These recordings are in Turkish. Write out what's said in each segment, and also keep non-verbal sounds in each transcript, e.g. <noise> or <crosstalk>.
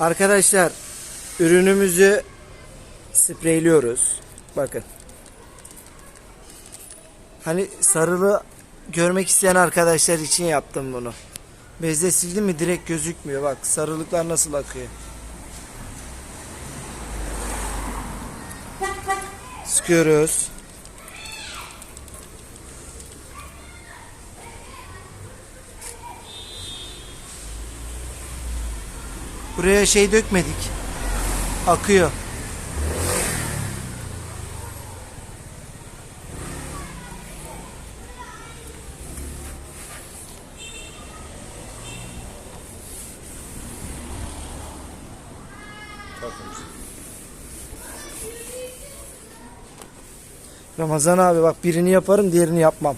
Arkadaşlar ürünümüzü spreyliyoruz. Bakın. Hani sarılı görmek isteyen arkadaşlar için yaptım bunu. Bezle sildim mi direkt gözükmüyor. Bak sarılıklar nasıl akıyor. Sıkıyoruz. Buraya şey dökmedik. Akıyor. Ramazan abi bak birini yaparım diğerini yapmam.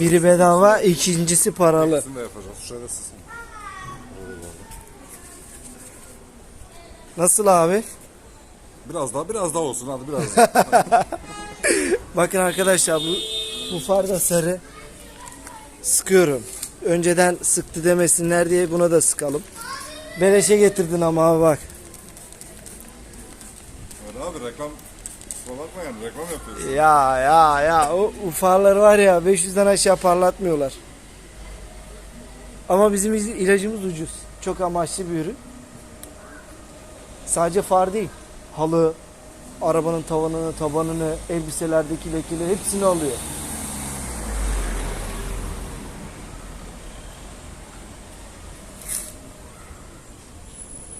Biri bedava ikincisi paralı. İkisini de yapacağız. Şöyle sısın. Nasıl abi? Biraz daha biraz daha olsun hadi biraz <laughs> daha. Bakın arkadaşlar bu, bu far da sarı. Sıkıyorum. Önceden sıktı demesinler diye buna da sıkalım. Beleşe getirdin ama abi bak. Öyle abi reklam bakma yani reklam yapıyoruz. Ya ya ya o, o farlar var ya 500'den aşağı parlatmıyorlar. Ama bizim iz- ilacımız ucuz. Çok amaçlı bir ürün. Sadece far değil. Halı, arabanın tavanını, tabanını, elbiselerdeki lekeleri hepsini alıyor.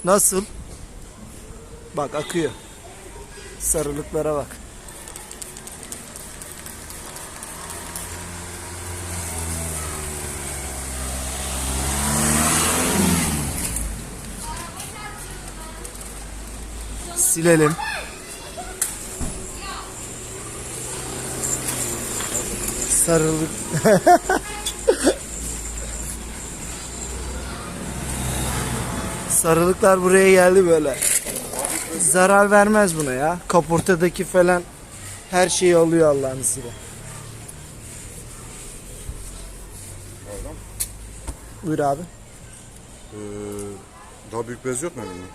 Nasıl? Bak akıyor. Sarılıklara bak. Silelim. Sarılık. <laughs> Sarılıklar buraya geldi böyle. Zarar vermez buna ya. Kaportadaki falan her şeyi alıyor Allah'ın izniyle. Buyur abi. Ee, daha büyük bez yok mu elinde?